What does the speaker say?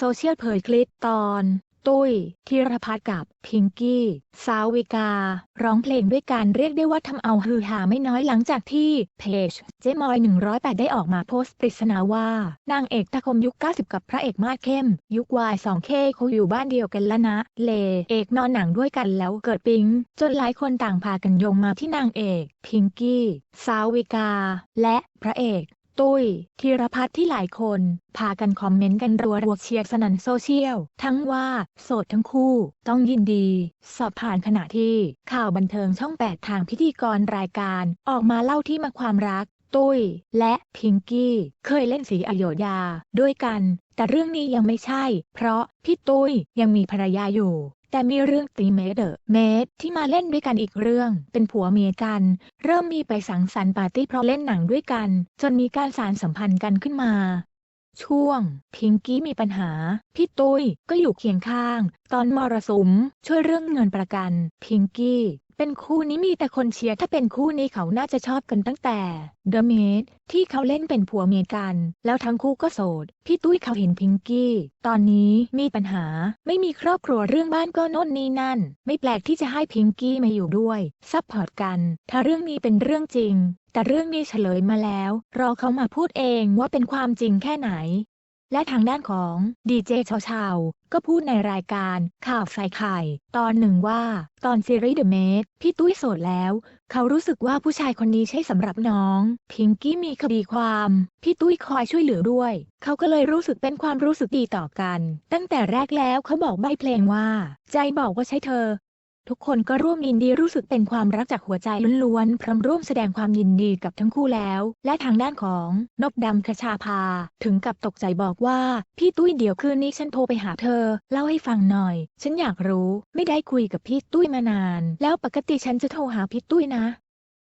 โซเชียลเผยคลิปตอน ตุ้ยธีรพัฒน์กับพิงกี้ สาวิกา ร้องเพลงด้วยกันเรียกได้ว่าทำเอาฮือฮาไม่น้อยหลังจากที่เพจเจมอย 108 ได้ออกมาโพสต์ปริศนาว่า นางเอกตะคมยุค 90 กับพระเอกมาดเข้ม ยุควาย 2K เขาอยู่บ้านเดียวกันแล้วนะ เลเอกนอนหนังด้วยกันแล้วเกิดปิ๊ง จนหลายคนต่างพากันโยงมาที่นางเอก พิงกี้ สาวิกา และพระเอก ตุ้ยธีรพัฒน์ที่หลายคน พากันคอมเมนต์กันรัวๆเชียร์สนันโซเชียล ทั้งว่า โสดทั้งคู่ ต้องยินดี สอบผ่านขณะที่ ข่าวบันเทิงช่อง 8 ทางพิธีกรรายการออกมาเล่าที่มาความรัก ตุ้ย และพิงกี้ เคยเล่นสีอโยธยา ด้วยกัน แต่เรื่องนี้ยังไม่ใช่ เพราะพี่ตุ้ยยังมีภรรยาอยู่ แต่มีเรื่องตีเมเดอร์เมดที่มาเล่นด้วยกันอีกเรื่อง เป็นผัวเมียกัน เริ่มมีไปสังสรรค์ปาร์ตี้เพราะเล่นหนังด้วยกัน จนมีการสารสัมพันธ์กันขึ้นมา ช่วง พิงกี้มีปัญหา พี่ตุ้ยก็อยู่เคียงข้าง ตอนมรสุมช่วยเรื่องเงินประกัน พิงกี้ เป็นคู่นี้มีแต่คนเชียร์ถ้าเป็นคู่นี้เขาน่าจะชอบกันตั้งแต่ The Maid ที่เขาเล่นเป็นผัวเมียกัน แล้วทั้งคู่ก็โสด พี่ตุ้ยเขาเห็นพิงกี้ ตอนนี้มีปัญหา ไม่มีครอบครัวเรื่องบ้านก็โน่นนี่นั่น ไม่แปลกที่จะให้พิงกี้มาอยู่ด้วยซัพพอร์ตกัน ถ้าเรื่องนี้เป็นเรื่องจริงแต่เรื่องนี้เฉลยมาแล้ว รอเขามาพูดเองว่าเป็นความจริงแค่ไหน และทางด้านของดีเจชาวชาวๆก็พูดในรายการข่าวใส่ไข่ ตอนหนึ่งว่า ตอนซีรีส์ The Maid พี่ตุ้ยโสดแล้ว เขารู้สึกว่าผู้ชายคนนี้ใช่สำหรับน้อง พิงกี้มีคดีความ พี่ตุ้ยคอยช่วยเหลือด้วย เขาก็เลยรู้สึกเป็นความรู้สึกดีต่อกัน ตั้งแต่แรกแล้วเขาบอกใบเพลงว่า ใจบอกว่าใช่เธอ ทุกคนก็ร่วมยินดีรู้สึกเป็นความรักจากหัวใจล้วนๆ พร้อมร่วมแสดงความยินดีกับทั้งคู่แล้ว และทางด้านของนบดำคชาภา ถึงกับตกใจบอกว่า พี่ตุ้ยเดี๋ยวคืนนี้ฉันโทรไปหาเธอ เล่าให้ฟังหน่อย ฉันอยากรู้ ไม่ได้คุยกับพี่ตุ้ยมานาน แล้วปกติฉันจะโทรหาพี่ตุ้ยนะ